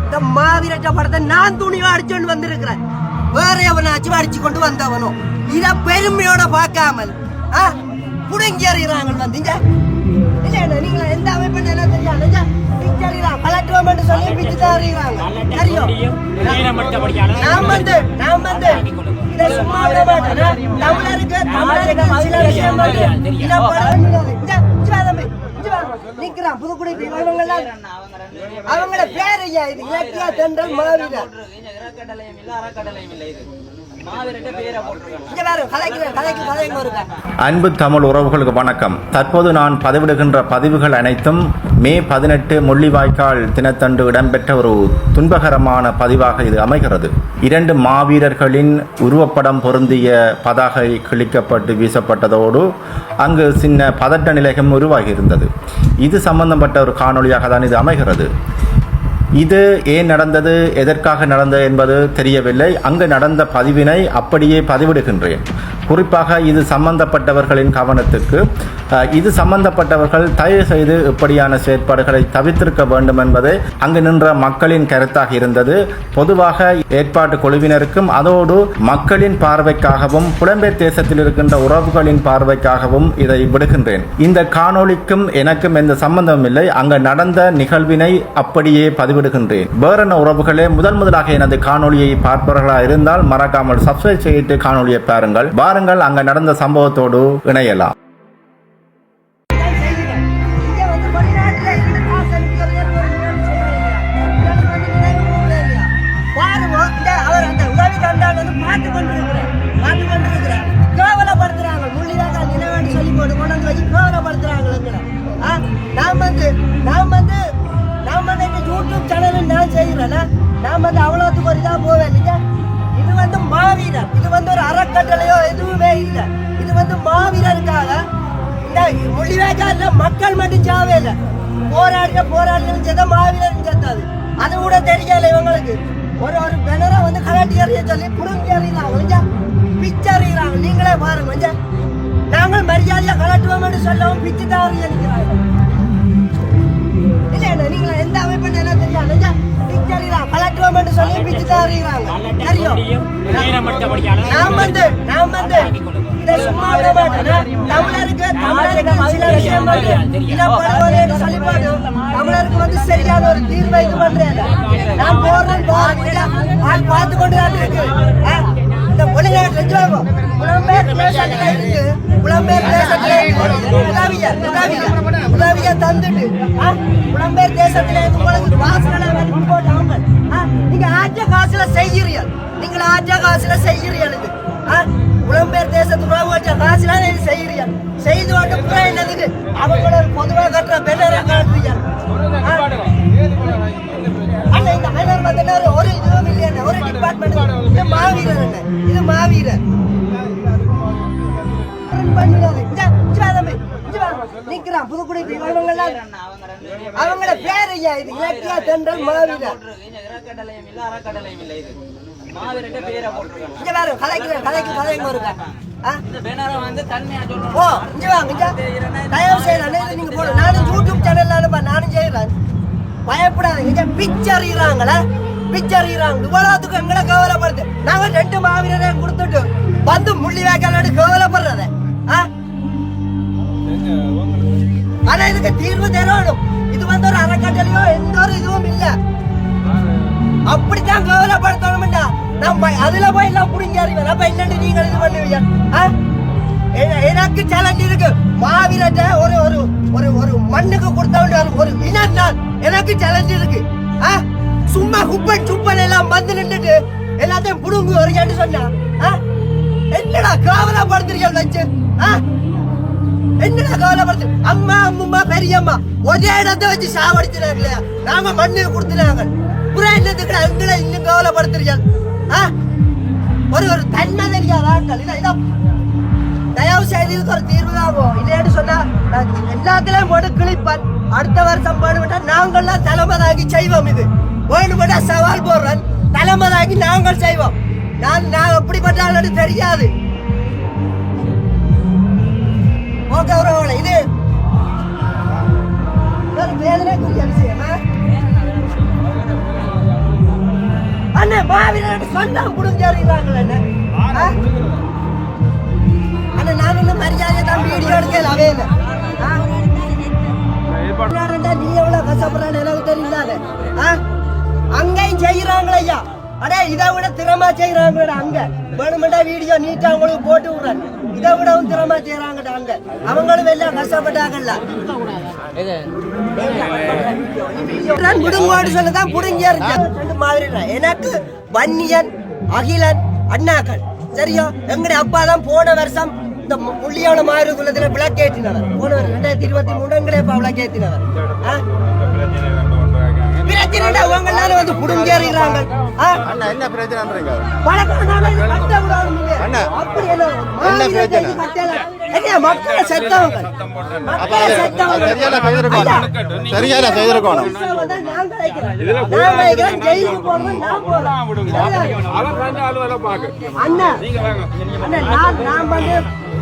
இந்த மாவீரட்ட படத்தை நான் துணிவா அடிச்சுட்டு வந்திருக்கிறேன். வேற எவனாச்சும் அடிச்சு கொண்டு வந்தவனோ. இத பெருமையோட பார்க்காமல் ஆ, புடுங்கி அறிகிறாங்க வந்தீங்க இல்ல நீங்க எந்த அமைப்பு என்ன தெரியாது. பிச்சறிகிறான் கலட்டுவோம் சொல்லி பிச்சு தான் அறிகிறாங்க தெரியும்? நான் வந்து நான் வந்து இதை சும்மா விட மாட்டேன். தமிழருக்கு தமிழருக்கு சில விஷயம் வந்து இதை படம் முடியாது. இங்க, இங்க வா தம்பி, இங்க வா. நிக்கிறான். புதுக்குடி இவங்கெல்லாம் அவங்கள பேர் ஐயா இது இலக்கியா தென்றல் மாவீரர். அன்பு தமிழ் உறவுகளுக்கு வணக்கம். தற்போது நான் பதிவிடுகின்ற பதிவுகள் அனைத்தும் மே பதினெட்டு முள்ளிவாய்க்கால் தினத்தன்று இடம்பெற்ற ஒரு துன்பகரமான பதிவாக இது அமைகிறது. இரண்டு மாவீரர்களின் உருவப்படம் பொருந்திய பதாகை கிழிக்கப்பட்டு வீசப்பட்டதோடு அங்கு சின்ன பதட்ட நிலையம் உருவாகி இருந்தது இது சம்பந்தப்பட்ட ஒரு காணொளியாக தான் இது அமைகிறது. இது ஏன் நடந்தது எதற்காக நடந்தது என்பது தெரியவில்லை. அங்கு நடந்த பதிவினை அப்படியே பதிவிடுகின்றேன். குறிப்பாக இது சம்பந்தப்பட்டவர்களின் கவனத்துக்கு இது சம்பந்தப்பட்டவர்கள் தயவு செய்து இப்படியான செயற்பாடுகளை தவிர்த்திருக்க வேண்டும் என்பதே அங்கு நின்ற மக்களின் கருத்தாக இருந்தது. பொதுவாக ஏற்பாட்டு குழுவினருக்கும் அதோடு மக்களின் பார்வைக்காகவும் புலம்பெயர் தேசத்தில் இருக்கின்ற உறவுகளின் பார்வைக்காகவும் இதை விடுகின்றேன். இந்த காணொளிக்கும் எனக்கும் எந்த சம்பந்தமும் இல்லை. அங்கு நடந்த நிகழ்வினை அப்படியே பதிவிடுகின்றேன். வேறென்ன உறவுகளே முதல் முதலாக எனது காணொலியை பார்ப்பவர்களாக இருந்தால் மறக்காமல் சப்ஸ்கிரைப் செய்து காணொலியை பாருங்கள். வாருங்கள் அங்கு நடந்த சம்பவத்தோடு இணையலாம். இல்லை போராடின போராடின செத்த மாவீரர் செத்தாது அது கூட தெரியல இவங்களுக்கு. ஒரு ஒரு பெனரை வந்து கலாட்டி அறிய சொல்லி புடுங்கி அறிகிறாங்க கொஞ்சம் பிச்சு அறிகிறாங்க நீங்களே பாருங்க கொஞ்சம் நாங்கள் மரியாதையா கலாட்டுவோம் சொல்லவும் பிச்சு தான் அறிய நிற்கிறாங்க. இல்ல இல்ல நீங்க எந்த அமைப்பு என்ன தெரியாது கொஞ்சம் பிச்சு அறிகிறாங்க கலாட்டுவோம் சொல்லி பிச்சு தான் அறிகிறாங்க தெரியும் நான் வந்து நான் வந்து. இதை சும்மா விட தமிழருக்கு தமிழருக்கு சில விஷயம் வந்து சொல்லி போட்டு தமிழருக்கு வந்து சரியான ஒரு தீர்வை இது பண்றேன் நான் போடுறேன் பாருங்க பார்த்து கொண்டு தான் இருக்கு ஆ, இந்த வெளிநாட்டு ஜோகம் புலம்பெயர் தேசத்துல இருக்கு புலம்பெயர் தேசத்துல தந்துட்டு புலம்பெயர் தேசத்துல உங்களுக்கு வாசனை ஆ, நீங்க ஆஜ காசுல செய்கிறீர்கள். நீங்கள் ஆஜ காசுல செய்கிறீர்கள் இது. ஆ, புலம்பெயர் தேசத்து உறவு வச்ச காசுலாம் நீ செய்யறியா செய்து கொண்டு புற என்னதுக்கு அவங்களோட பொதுவாக கட்டுற பெண்ணரை காட்டுறியா அண்ணா, இந்த பெண்ணர் வந்து ஒரு இதுவும் இல்லையா ஒரு டிபார்ட்மெண்ட் இது மாவீரர் அண்ணா. இது மாவீரர் பண்ணிடாது. இங்க, இங்க வா தம்பி, இங்க வா. நிக்கிறான் புதுக்குடி இவங்கெல்லாம் அவங்கள பேர் ஐயா இது இலக்கியா தென்றல் மாவீரர் இங்க பாரு கலைக்கு கலைக்கு கலைக்கு வருங்க? ஓ இங்க வாங்க தயவு இது நீங்க போடு. நானும் யூடியூப் சேனல்ல நானும் செய்யறேன் பயப்படாதீங்க. இங்க பிச்சறிகிறாங்களா பிச்சறிகிறாங்க இவ்வளவுக்கு எங்களை கவலைப்படுது நாங்க ரெண்டு மாவீரரை கொடுத்துட்டு வந்து முள்ளி வேக்காலோடு கவலைப்படுறத? ஆனா இதுக்கு தீர்வு தரணும் இது வந்து ஒரு அறக்கட்டளையோ எந்த ஒரு இதுவும் இல்ல. அப்படித்தான் கவலைப்படுத்தணும்டா. நம்ம அதுல போய் எல்லாம் புடிங்க அறிவேன் அப்ப என்னன்னு நீங்க இது பண்ணுவீங்க ஆ? எ- எனக்கு சேலஞ்ச் இருக்கு. மாவீரட்ட ஒரு ஒரு ஒரு ஒரு மண்ணுக்கு கொடுத்தவங்க ஒரு இனம் எனக்கு சேலஞ்ச் இருக்கு. ஆ? சும்மா குப்பை சுப்பன் எல்லாம் வந்து நின்றுட்டு எல்லாத்தையும் புடுங்கு வரீங்கன்னு சொன்னா. ஆ? என்னடா கவலைப்படுத்துறீங்க வச்சு ஆ? என்னடா கவலைப்படுத்து? அம்மா அம்மா பெரியம்மா ஒரே இடத்த வச்சு சாவடிச்சுறாங்க இல்லையா நாம மண்ணு கொடுத்துறாங்க. புறா என்னத்துக்கு எங்களை இன்னும் கவலைப்படுத்துறீங்க ஒரு ஒரு தன்மை தெரியாத ஆட்கள் இல்ல தயவு செய்து இதுக்கு ஒரு தீர்வு தான் இல்லையா எல்லாத்திலையும் போட்டு கிழிப்பான். அடுத்த வருஷம் போடுவிட்டா நாங்கள்லாம் தலைமதாகி செய்வோம் இது. வேணுமெண்டா சவால் போடுறேன். தலைமதாகி நாங்கள் செய்வோம். நான் நான் எப்படிப்பட்ட ஆளுன்னு தெரியாது. ஓகே இது. ஒரு வேதனைக்குரிய விஷயமா அண்ணே மாவீரன் சொன்னா முடிஞ்சாருங்கிறாங்களே அண்ணே. ஆ? அண்ணே நான் இன்னும் மரியாதையை தான் வீடியோ எடுக்கல அவே நீ எவ்வளவு கஷ்டப்படுறான்னு எனக்கு தெரியல ஆ? அங்கேயும் செய்யறாங்களே ஐயா. அடே இதை விட திறமா செய்யறாங்கடா அங்க. வேணுமெண்டா வீடியோ நீட்டா உங்களுக்கு போட்டு விடுறேன். இதை விடவும் திறமா செய்யறாங்கடா அங்க. அவங்களும் எல்லாம் கஷ்டப்பட்டாங்கல்ல. முடுங்கோடு சொல்லதான் புடுங்கியா ரெண்டு மாதிரி. எனக்கு வன்னியன் அகிலன் அண்ணாக்கள். சரியா? எங்கட அப்பா தான் போன வருஷம் இந்த முள்ளியான மாறு குலத்துல விளக்கேற்றினவர் போன வருஷம் ரெண்டாயிரத்தி இருபத்தி மூணு எங்கட அப்பா விளக்கேற்றினவர் ஆ? பிரச்சனை அவங்க எல்லாரும் வந்து புடுங்கேறிறாங்க ஆ? என்ன பிரச்சனைன்றீங்க பழக்கம் நாம இது கட்ட இல்லையே. அண்ணா, அப்படி என்ன என்ன பிரச்சனை? மாவீரத்தை கட்டல. என்ன மக்களை செத்தவங்க அப்ப மக்களை அது செத்தவங்க. அது சரியான செய்திருக்கணும் ஐயா, சரியான செய்திருக்கணும் உற்சவம் தான் நான் ஜெயிலுக்கு போறேன். வந்து அலுவலை பாக்கு அண்ணா, நீங்க வாங்க அண்ணா, நான் நான் வந்து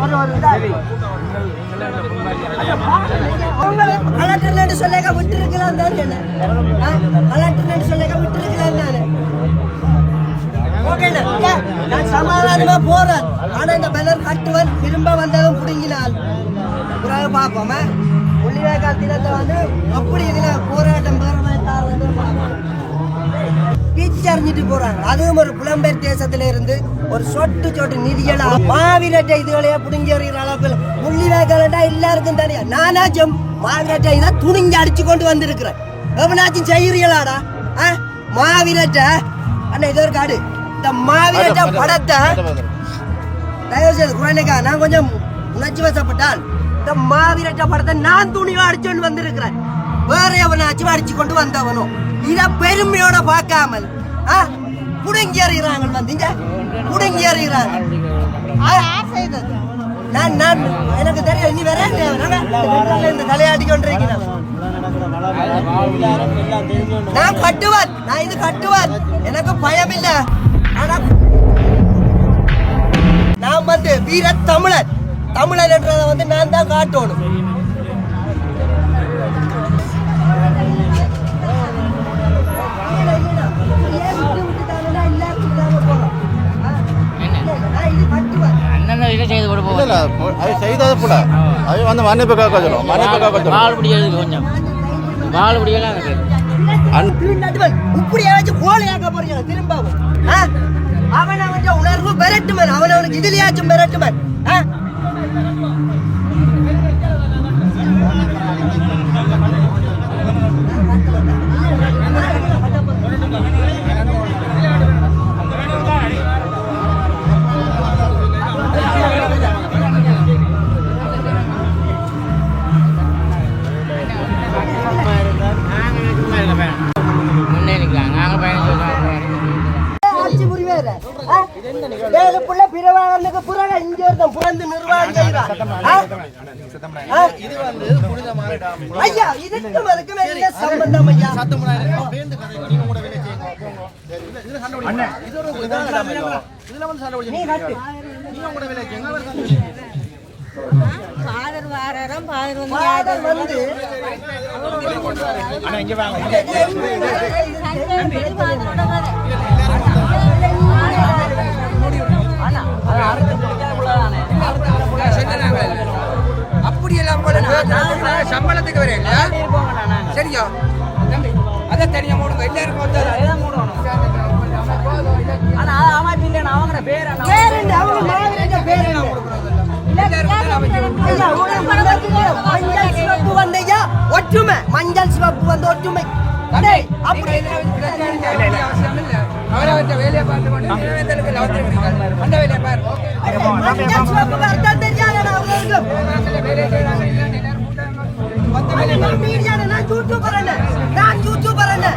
ஒரு ஒரு இதா அவங்கள கலெக்டர்னு சொல்லிக்க விட்டுருக்கலாம் தானே என்ன? ஆ? கலெக்டர்னு விட்டுருக்கலாம் தானே? ஓகேண்ணா, அக்கா, நான் சமாதானமா போறேன் ஆனா இந்த பேனர் கட்டுவன் திரும்ப வந்ததும் புடுங்கினால் பிறகு பார்ப்போமா உள்ளிவேக்கால் தினத்தை வந்து அப்படி இதுல போராட்டம் பேரமைத்தார்கள் பிச்சறிஞ்சிட்டு போறாங்க. அதுவும் ஒரு புலம்பெயர் தேசத்துல இருந்து ஒரு சொட்டு சொட்டு நிதிகளா மாவீரட்டை இதுகளையே புடுங்கறிகிற அளவுக்கு முள்ளிவேக்கலண்டா எல்லாருக்கும் தெரியும். நானாச்சும் மாவீரட்டை இதை துணிஞ்சு அடிச்சு கொண்டு வந்திருக்கிறேன். எவனாச்சும் செய்யறீங்களாடா? மாவீரட்டை. அண்ணா இது ஒரு காடு. இந்த மாவீரட்ட படத்தை தயவு செய்து குழந்தைக்கா நான் கொஞ்சம் உணர்ச்சி வசப்பட்டால் இந்த மாவீரட்ட படத்தை நான் துணிவா அடிச்சுட்டு வந்திருக்கிறேன். வேற எவனாச்சும் அடிச்சு கொண்டு வந்தவனும் இதை பெருமையோட பார்க்காமல் ஆ, புடுங்கி அறிகிறாங்க வந்தீங்க புடுங்கி அறிகிறாங்க நான் நான் எனக்கு தெரியும் நீ வேற இந்த தலையாடி கொண்டிருக்கிறேன் நான் கட்டுவேன் நான் இது கட்டுவேன். எனக்கு பயம் இல்ல ஆனா நான் வந்து வீர தமிழன் தமிழர் என்றதை வந்து நான் தான் காட்டணும். இதை செய்து கொடு இல்ல இல்ல அது செய்தது கூட அது வந்து மன்னிப்பு கேட்க சொல்லும். மன்னிப்பு கேட்க சொல்லும். வால் பிடிக்கிறது கொஞ்சம். வால் பிடிக்கலாம் எனக்கு இப்படி ஏதாச்சும் கோழையாக்க போறீங்க திரும்பவும் ஆ? அவன் அவன் உணர்வு பெறட்டுமன் அவன் அவனுக்கு இதுலயாச்சும் பெறட்டுமன் ஏழு புள்ள பிறவாளனுக்கு புறக இங்க ஒருத்தன் புறந்து நிர்வாகம் செய்கிறான். ஆ? ஆ? ஐயா, இதுக்கும் அதுக்கும் என்ன சம்பந்தம் ஐயா? நீ நட்டு. ஃபாதர் வாராராம் ஃபாதர் வந்து ஃபாதர் வந்து அப்படியெல்லாம் ஒற்றுமை மஞ்சள் சிவப்பு வந்து ஒற்றுமை டேய், அப்படி அவரவற்ற வேலையை பார்த்து கொண்டு இருக்காது அந்த வேலையை பாரு சிவப்பு அர்த்தம் தெரியாதடா அவங்களுக்கு வேலையை செய்யறாங்க இல்லைன்னு எல்லாரும் கூட்டாங்க அது நான் மீடியால நான் யூடியூபர் என்ன நான் யூடியூபர் என்ன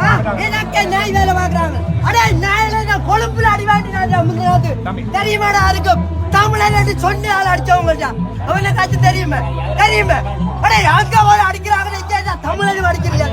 ஆ, எனக்கு நாய் வேலை பார்க்கறாங்க அடே நாயில நான் கொலை கொழும்புல அடி வாங்கினாங்க முன்னாடி தெரியுமாடா அதுக்கும் தமிழன் என்று சொன்ன ஆள் அடிச்சவங்க அவனை காட்சி தெரியுமே தெரியுமே அடே அங்க போய் அடிக்கிறாங்க தமிழன் அடிக்கிறீங்க.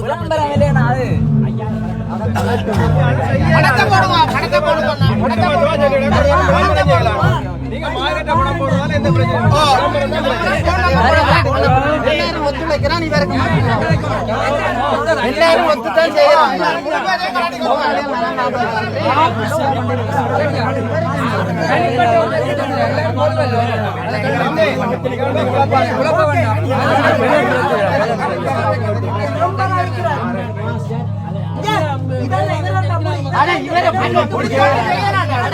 குழப்ப வேண்டாம் ரொம்ப நாளைக்கிறார். எல்லாரும் ஒத்துழைக்கிறா நீ வேற அட இவரை பண்ண பிடிக்க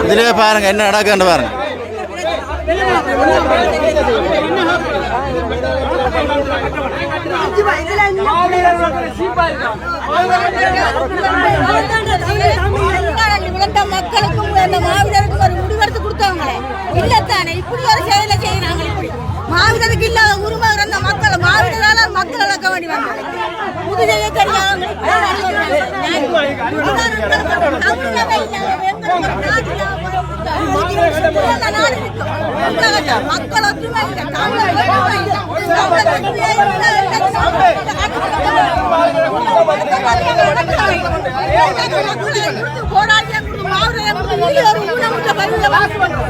இதுலயே பாருங்க என்ன விழுந்த மக்களுக்கும் அந்த மாவீரருக்கு ஒரு முடிவெடுத்து கொடுத்தவங்களே இல்லத்தானே இப்படி ஒரு செயலை மாவீரருக்கு இல்லாத உரிமை இருந்த மக்கள் மாவீரரால மக்கள் இழக்க வேண்டி வந்தாங்க புதுஜெய மக்கள் ஒற்றுமை இல்லை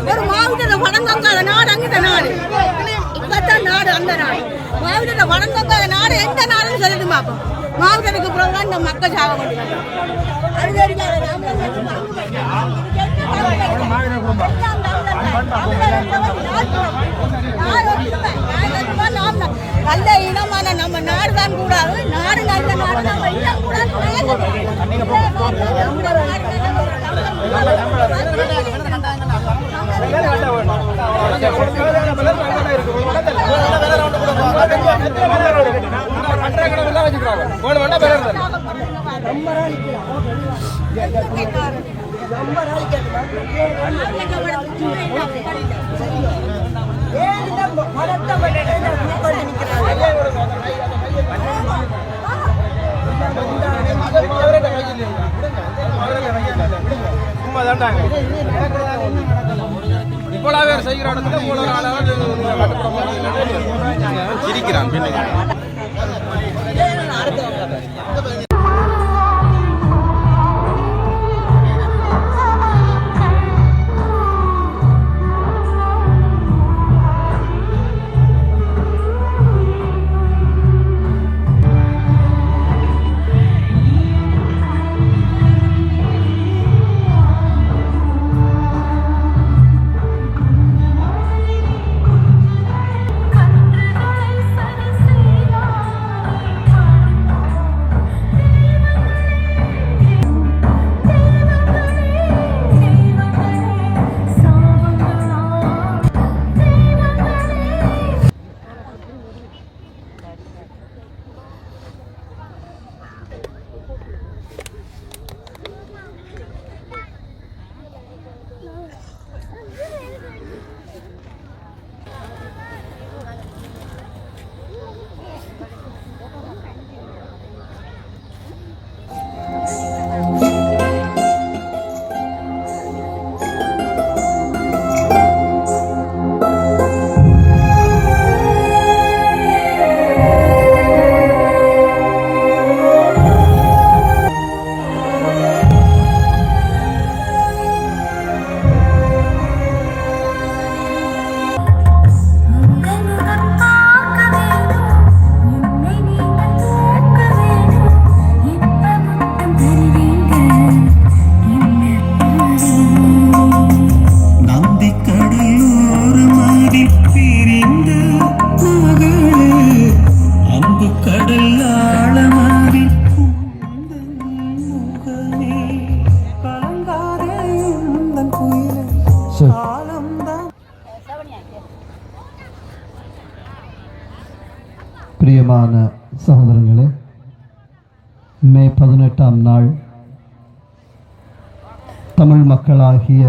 ஒரு மாவட்ட இப்பதான் நாடு மாவட்ட வணங்காத நாடு எந்த நாடுன்னு சொல்லிட்டு பார்ப்போம். மாவட்டத்துக்கு பிறகு இந்த மக்கள் சாக முடியும் அது நல்ல இனமான நம்ம நாடு தான் கூடாது. நாடு நல்ல நாடு. நம்ம இனம் கூடாது செய்கிற இடத்துல சிரிக்கிறான். பின்னுக்கு பிரியமான சகோதரங்களே மே பதினெட்டாம் நாள் தமிழ் மக்களாகிய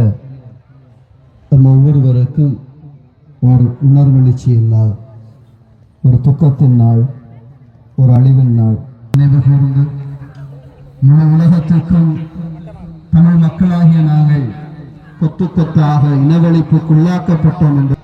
நம் ஒவ்வொருவருக்கும் ஒரு உணர்வெழுச்சியின் நாள் ஒரு துக்கத்தின் நாள் ஒரு அழிவின் நாள். நினைவு கூர்ந்து முழு உலகத்திற்கும் தமிழ் மக்களாகிய நாங்கள் கொத்து கொத்தாக இனவழிப்புக்குள்ளாக்கப்பட்டோம் என்று